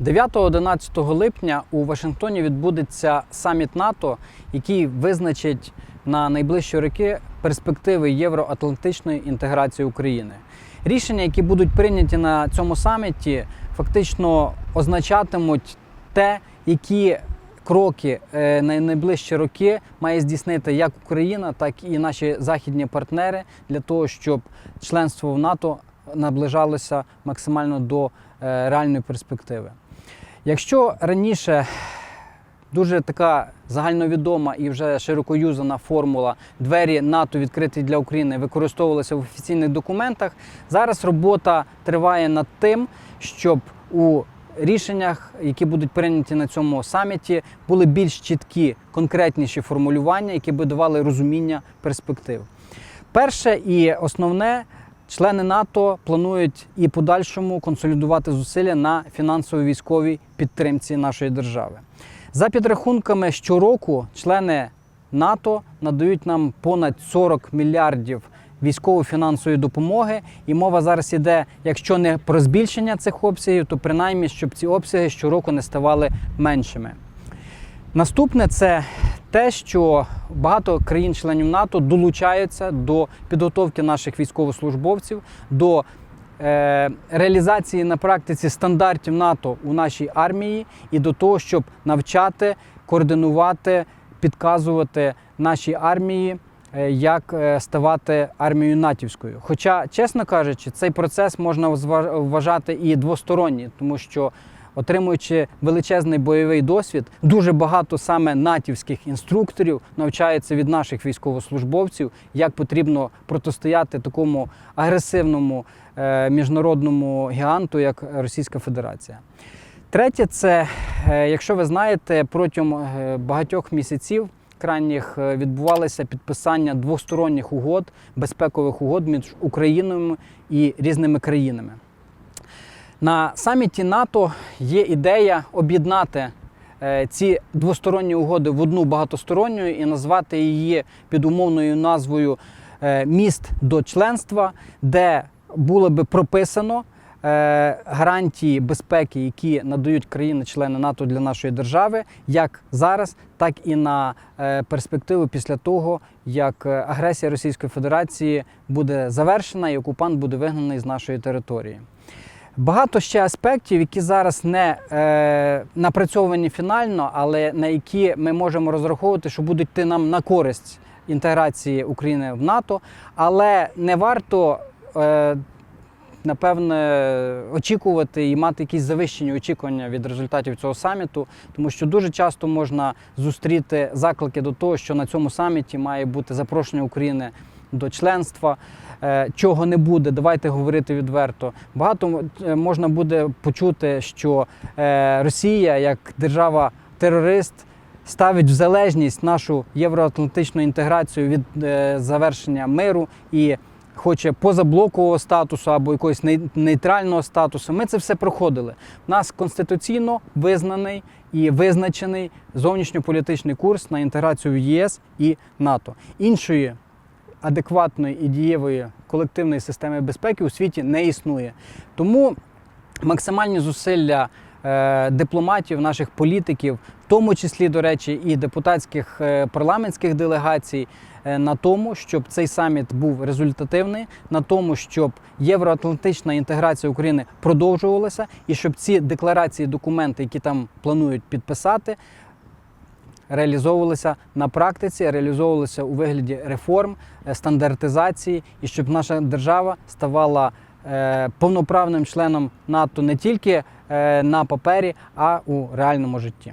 9-11 липня у Вашингтоні відбудеться саміт НАТО, який визначить на найближчі роки перспективи євроатлантичної інтеграції України. Рішення, які будуть прийняті на цьому саміті, фактично означатимуть те, які кроки е, на найближчі роки має здійснити як Україна, так і наші західні партнери для того, щоб членство в НАТО наближалося максимально до е, реальної перспективи. Якщо раніше дуже така загальновідома і вже широко юзана формула двері НАТО відкриті для України використовувалася в офіційних документах, зараз робота триває над тим, щоб у рішеннях, які будуть прийняті на цьому саміті, були більш чіткі, конкретніші формулювання, які би давали розуміння перспектив. Перше і основне. Члени НАТО планують і подальшому консолідувати зусилля на фінансово-військовій підтримці нашої держави. За підрахунками щороку члени НАТО надають нам понад 40 мільярдів військово-фінансової допомоги, і мова зараз іде, якщо не про збільшення цих обсягів, то принаймні, щоб ці обсяги щороку не ставали меншими. Наступне це те, що багато країн-членів НАТО долучаються до підготовки наших військовослужбовців, до е, реалізації на практиці стандартів НАТО у нашій армії і до того, щоб навчати, координувати, підказувати нашій армії, е, як е, ставати армією натівською. Хоча, чесно кажучи, цей процес можна вважати і двосторонній, тому що Отримуючи величезний бойовий досвід, дуже багато саме натівських інструкторів навчається від наших військовослужбовців, як потрібно протистояти такому агресивному е, міжнародному гіганту, як Російська Федерація. Третє, це е, якщо ви знаєте, протягом е, багатьох місяців крайніх відбувалося підписання двосторонніх угод, безпекових угод між Україною і різними країнами. На саміті НАТО є ідея об'єднати е, ці двосторонні угоди в одну багатосторонню і назвати її під умовною назвою е, Міст до членства, де було би прописано е, гарантії безпеки, які надають країни-члени НАТО для нашої держави, як зараз, так і на перспективу після того, як агресія Російської Федерації буде завершена і окупант буде вигнаний з нашої території. Багато ще аспектів, які зараз не е, напрацьовані фінально, але на які ми можемо розраховувати, що будуть йти нам на користь інтеграції України в НАТО. Але не варто, е, напевне, очікувати і мати якісь завищені очікування від результатів цього саміту, тому що дуже часто можна зустріти заклики до того, що на цьому саміті має бути запрошення України до членства. Е, Чого не буде, давайте говорити відверто. Багато е, можна буде почути, що е, Росія як держава-терорист ставить в залежність нашу євроатлантичну інтеграцію від завершення миру і хоче позаблокового статусу або якогось нейтрального статусу. Ми це все проходили. У нас конституційно визнаний і визначений зовнішньополітичний курс на інтеграцію в ЄС і НАТО. Іншої адекватної і дієвої колективної системи безпеки у світі не існує. Тому максимальні зусилля е, дипломатів, наших політиків, в тому числі, до речі, і депутатських е, парламентських делегацій, е, на тому, щоб цей саміт був результативний, на тому, щоб євроатлантична інтеграція України продовжувалася, і щоб ці декларації, документи, які там планують підписати, реалізовувалися на практиці, реалізовувалися у вигляді реформ, е, стандартизації, і щоб наша держава ставала е, повноправним членом НАТО не тільки е, на папері, а у реальному житті.